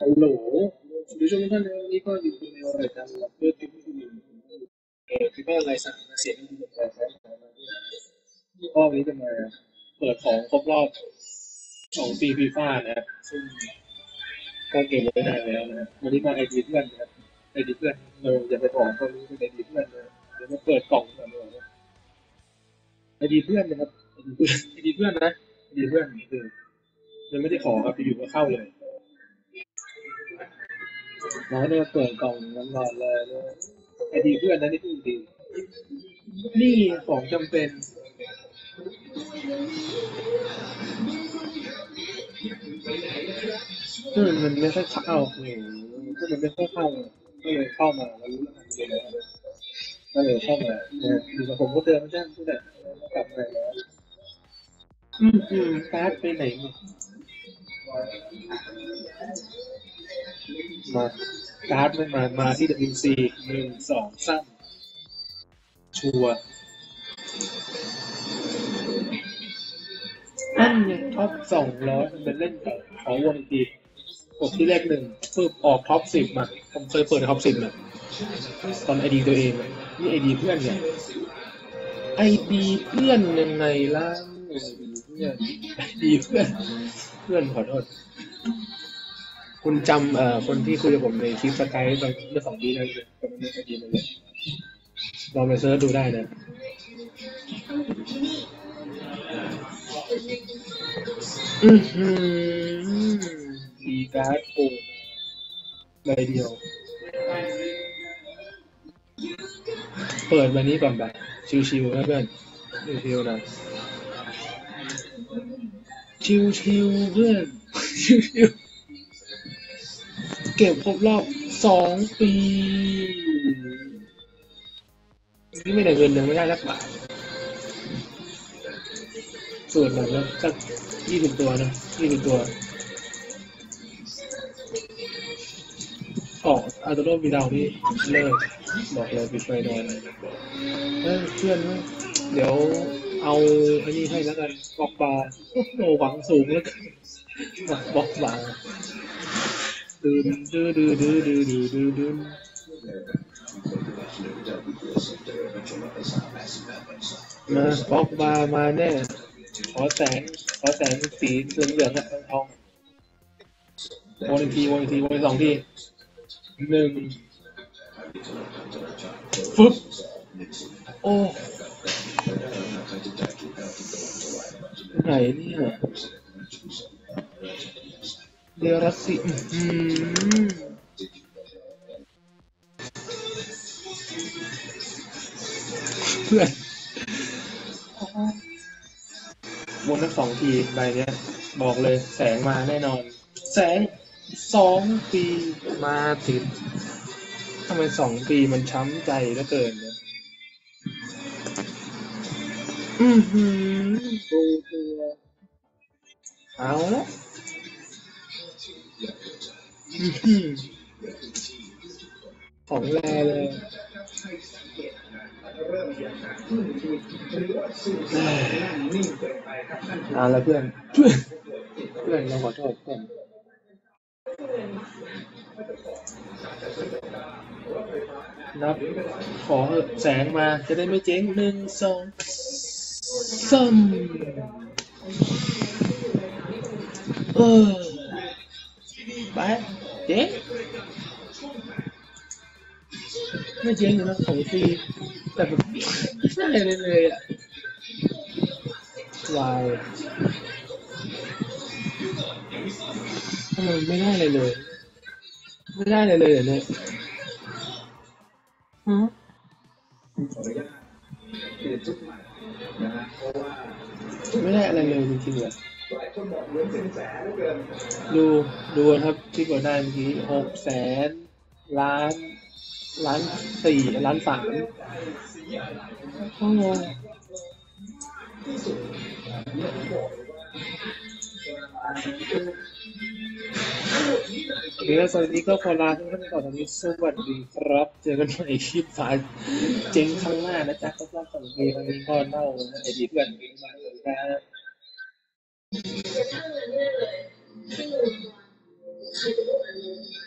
ฮัลโหลสวัสดีทุกท่านนะครับวันนี้ก็อยู่ในรายการเพื่อทีมผู้มีเอ่อคิดว่าอะไรสารเสียงดีแบบไหนรอบนี้จะมาเปิดของครบรอบสองปีฟีฟ่านะครับซึ่งก็เก็บไว้นานแล้วนะครับวันนี้มาไอดีเพื่อนนะครับไอดีเพื่อนเราอย่าไปบอกเขารู้เป็นไอดีเพื่อนนะเดี๋ยวมาเปิดกล่องกันเลยนะไอดีเพื่อนนะครับไอดีเพื่อนไอดีเพื่อนนะไอดีเพื่อนคือยังไม่ได้ขอครับอยู่ๆก็เข้าเลย น้อเนี่ยเปิดกล่องน้ำร้อนเลยไอดีเพื่อนนะนี่พูดจริงนี่ของจำเป็นก็มันมันไม่ค่อยเข้าโอ้โหก็มันไม่ค่อยเข้าก็เลยเข้ามาแล้วรู้แล้วมันเป็นอะไรก็เลยเข้ามาเนี่ยอยู่กับผมก็เตือนไม่ใช่พูดแต่กลับไปแล้วอืมอืมการ์ดไปไหนหมด มาการ์ดไม่มา มาที่ WC หนึ่งสองสามชัวร์นั่นยังท็อปสองร้อยมันเป็นเล่นกับขอวนอีกทีกดที่เลขหนึ่งปึ๊บออกท็อปสิบมา ผมเคยเปิดท็อปสิบนะตอนไอดีตัวเองอะนี่ไอดีเพื่อนเนี่ยไอดีเพื่อนยังไงล่ะไอดีเพื่อนไอดีเพื่อน เพื่อนขอโทษ คุณจำเอ่อคนที่คุยกับผมในคลิปสกายตอนเมื่อสองปีนั้นเลยผมไม่เคยดีมาเลยลองไปเซิร์ชดูได้นะอือหือดีการ์ดโอ้ใบเดียว เปิดวันนี้ก่อนไปชิวๆนะเพื่อนชิวๆนะชิวๆเพื่อนชิวๆ เก็บครบรอบสองปีนี่ไม่ได้เงินยังไม่ได้สักบาทส่วนแบบแล้วสักยี่สิบตัวนะยี่สิบตัวออกอาร์โตโรมีดาวนี่เลิกบอกเลยปิดไฟนอนเอ้เพื่อนเว้ยเดี๋ยวเอาอันนี้ให้แล้วกันบอกบาโอ้หวังสูงแล้วกันบอกบาร์ดื้อดื้อดื้อ มาบล็อกบาร์มาแน่ขอแสงขอแสงสีเหลืองเหลืองกับทองวนอีกทีวนอีกทีวนอีกสองทีหนึ่งฟึบโอ้ไหนเนี่ย เดรัสสิอื้อหือเพื่อนวนทั้งสองทีใบเนี้ย บอกเลยแสงมาแน่นอน แสงสองปีมาติดทำไมสองปีมันช้ำใจเหลือเกินเนี่ยอือหือปูตัวเอาละ ของแรเลยเอาละเพื่อนเพื่อน เพื่อนเราขอโทษเพื่อนนับ ขอเถอะแสงมาจะได้ไม่เจ๊งหนึ่งสองสามเออไป chế nó chế thì nó khổ phi tập này này này hoài ไม่ได้เลยเลย ไม่ได้เลยเลยเลยฮะไม่ได้อะไรเลยจริงๆเลย เลยเหรอเนี่ยฮะไม่ได้อะไรเลยจริงๆเลยดูดูครับที่กดได้เมื่อกี้หกแสนล้านล้านสี่ล้านสามโอ้โหเดี๋ยวสวัสดีก็พอลาทุกท่านไปก่อนตอนนี้สวัสดีครับ เจอกันใหม่คลิปฝาเจ๊งครั้งหน้านะจ๊ะก็รอบสองปีครั้งนี้ก็เน่าไอดีเพื่อนครับ 他们那个新闻啊，很多人。